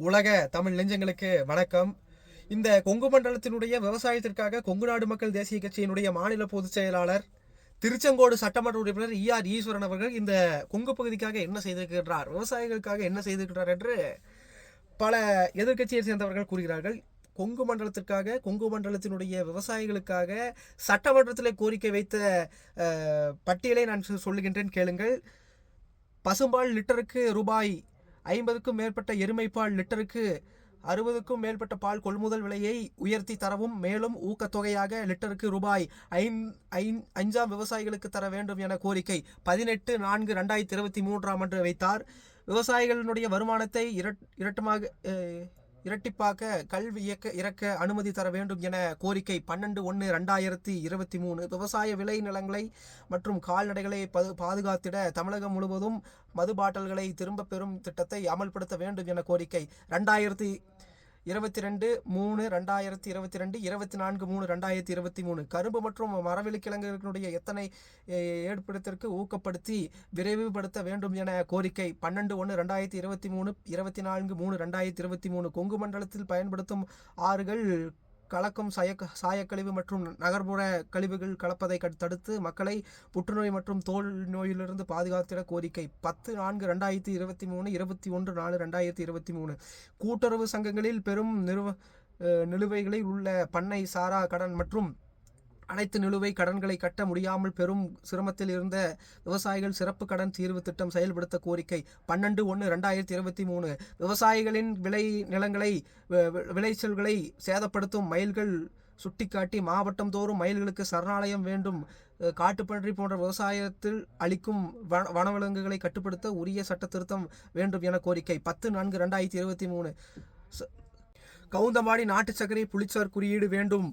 உலக தமிழ் நெஞ்சங்களுக்கு வணக்கம். இந்த கொங்கு மண்டலத்தினுடைய விவசாயத்திற்காக கொங்கு நாடு மக்கள் தேசிய கட்சியினுடைய மாநில பொதுச் செயலாளர் திருச்செங்கோடு சட்டமன்ற உறுப்பினர் இ ஆர் ஈஸ்வரன் அவர்கள் இந்த கொங்கு பகுதிக்காக என்ன செய்திருக்கின்றார் விவசாயிகளுக்காக என்ன செய்திருக்கிறார் என்று பல எதிர்கட்சியை சேர்ந்தவர்கள் கூறுகிறார்கள். கொங்கு மண்டலத்திற்காக கொங்கு மண்டலத்தினுடைய விவசாயிகளுக்காக சட்டமன்றத்தில் கோரிக்கை வைத்த பட்டியலை நான் சொ- சொல்லுகின்றேன் கேளுங்கள். பசும்பால் லிட்டருக்கு ரூபாய் ஐம்பதுக்கும் மேற்பட்ட எருமைப்பால் லிட்டருக்கு அறுபதுக்கும் மேற்பட்ட பால் கொள்முதல் விலையை உயர்த்தி தரவும் மேலும் ஊக்கத்தொகையாக லிட்டருக்கு ரூபாய் ஐந் அஞ்சாம் விவசாயிகளுக்கு தர வேண்டும் என கோரிக்கை பதினெட்டு நான்கு ரெண்டாயிரத்தி இருபத்தி மூன்றாம் அன்று வைத்தார். விவசாயிகளினுடைய வருமானத்தை இரட் இரட்டமாக இரட்டிப்பாக இரட்டிப்பாக்க கல்வி இயக்க இறக்க அனுமதி தர வேண்டும் என கோரிக்கை பன்னெண்டு ஒன்று ரெண்டாயிரத்தி இருபத்தி மூணு. விவசாய விளை நிலங்களை மற்றும் கால்நடைகளை பது பாதுகாத்திட தமிழகம் முழுவதும் மது பாட்டல்களை திரும்பப் பெறும் திட்டத்தை அமல்படுத்த வேண்டும் என கோரிக்கை. ரெண்டாயிரத்தி இருபத்தி ரெண்டு மூணு ரெண்டாயிரத்தி இருபத்தி ரெண்டு இருபத்தி நான்கு மூணு ரெண்டாயிரத்தி இருபத்தி மூணு கரும்பு மற்றும் மரவெளிக்கிழங்குகளினுடைய கிழங்குகளுடைய எத்தனை ஏற்படுத்திற்கு ஊக்கப்படுத்தி விரைவுபடுத்த வேண்டும் என கோரிக்கை. பன்னெண்டு ஒன்று ரெண்டாயிரத்தி இருபத்தி மூணு இருபத்தி நான்கு மூணு ரெண்டாயிரத்தி இருபத்தி மூணு கொங்கு மண்டலத்தில் பயன்படுத்தும் ஆறுகள் கலக்கும் சாய சாயக்கழிவு மற்றும் நகர்ப்புற கழிவுகள் கலப்பதை கட்- தடுத்து மக்களை புற்றுநோய் மற்றும் தோல் நோயிலிருந்து பாதுகாத்திட கோரிக்கை. பத்து நான்கு ரெண்டாயிரத்தி இருபத்தி மூணு இருபத்தி ஒன்று நாலு ரெண்டாயிரத்தி இருபத்தி மூணு. கூட்டுறவு சங்கங்களில் பெரும் நிறுவ நிலுவைகளில் உள்ள பண்ணை சாரா கடன் மற்றும் அனைத்து நிலுவை கடன்களை கட்ட முடியாமல் பெரும் சிரமத்தில் இருந்த விவசாயிகள் சிறப்பு கடன் தீர்வு திட்டம் செயல்படுத்த கோரிக்கை. பன்னெண்டு ஒன்று ரெண்டாயிரத்தி இருபத்தி மூணு. விவசாயிகளின் விளை நிலங்களை விளைச்சல்களை சேதப்படுத்தும் மயில்கள் சுட்டிக்காட்டி மாவட்டம் தோறும் மயில்களுக்கு சரணாலயம் வேண்டும். காட்டுப்பன்றி போன்ற விவசாயத்தில் அளிக்கும் வன வனவிலங்குகளை கட்டுப்படுத்த உரிய சட்ட திருத்தம் வேண்டும் என கோரிக்கை. பத்து நான்கு ரெண்டாயிரத்தி இருபத்தி மூணு. கவுந்தமாடி நாட்டு சர்க்கரை புளிச்சார் குறியீடு வேண்டும்.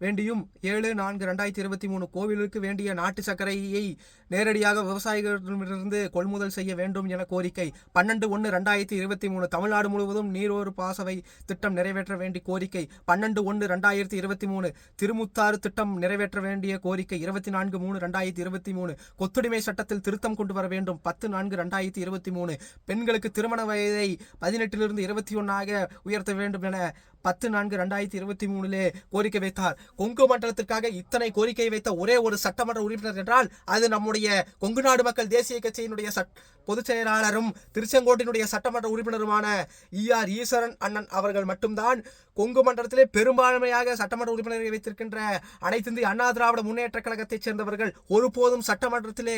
வேண்டியும் ஏழு நான்கு ரெண்டாயிரத்தி இருபத்தி மூணு கோவிலுக்கு வேண்டிய நாட்டு சர்க்கரையை நேரடியாக விவசாயிகளிடமிருந்து கொள்முதல் செய்ய வேண்டும் என கோரிக்கை. பன்னெண்டு ஒன்று ரெண்டாயிரத்தி இருபத்தி மூணு தமிழ்நாடு முழுவதும் நீரோறு பாசவை திட்டம் நிறைவேற்ற வேண்டிய கோரிக்கை. பன்னெண்டு ஒன்று ரெண்டாயிரத்தி இருபத்தி மூணு திருமுத்தாறு திட்டம் நிறைவேற்ற வேண்டிய கோரிக்கை. இருபத்தி நான்கு மூணு ரெண்டாயிரத்தி இருபத்தி மூணு கொத்துடிமை சட்டத்தில் திருத்தம் கொண்டு வர வேண்டும். பத்து நான்கு ரெண்டாயிரத்தி இருபத்தி மூணு பெண்களுக்கு திருமண வயதை பதினெட்டிலிருந்து இருபத்தி ஒன்றாக உயர்த்த வேண்டும் என பத்து நான்கு ரெண்டாயிரத்தி இருபத்தி மூணிலே கோரிக்கை வைத்தார். கொங்கு மண்டலத்திற்காக இத்தனை கோரிக்கை வைத்த ஒரே ஒரு சட்டமன்ற உறுப்பினர் என்றால் அது நம்முடைய கொங்கு நாடு மக்கள் தேசிய கட்சியினுடைய சட் பொதுச் செயலாளரும் திருச்செங்கோட்டினுடைய சட்டமன்ற உறுப்பினருமான இ ஆர் ஈஸ்வரன் அண்ணன் அவர்கள் மட்டும்தான் கொங்கு மண்டலத்திலே பெரும்பான்மையாக சட்டமன்ற உறுப்பினரை வைத்திருக்கின்ற அனைத்து இந்திய அண்ணா திராவிட முன்னேற்ற கழகத்தைச் சேர்ந்தவர்கள் ஒருபோதும் சட்டமன்றத்திலே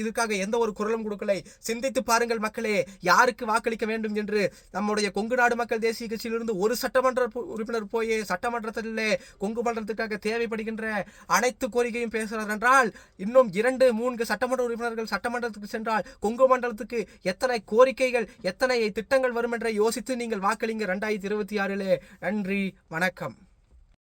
இதுக்காக எந்த ஒரு குரலும் கொடுக்கலை. சிந்தித்து பாருங்கள் மக்களே யாருக்கு வாக்களிக்க வேண்டும் என்று நம்முடைய கொங்கு நாடு மக்கள் தேசிய கட்சியிலிருந்து ஒரு சட்டமன்ற உறுப்பினர் போய் சட்டமன்றத்திலே கொங்கு மண்டலத்துக்காக தேவைப்படுகின்ற அனைத்து கோரிக்கையும் பேசுகிறார் என்றால் இன்னும் இரண்டு மூன்று சட்டமன்ற உறுப்பினர்கள் சட்டமன்றத்துக்கு சென்றால் கொங்கு மண்டலத்துக்கு எத்தனை கோரிக்கைகள் எத்தனை திட்டங்கள் வரும் என்ற யோசித்து நீங்கள் வாக்களிங்க. ரெண்டாயிரத்தி இருபத்தி ஆறிலே. நன்றி வணக்கம்.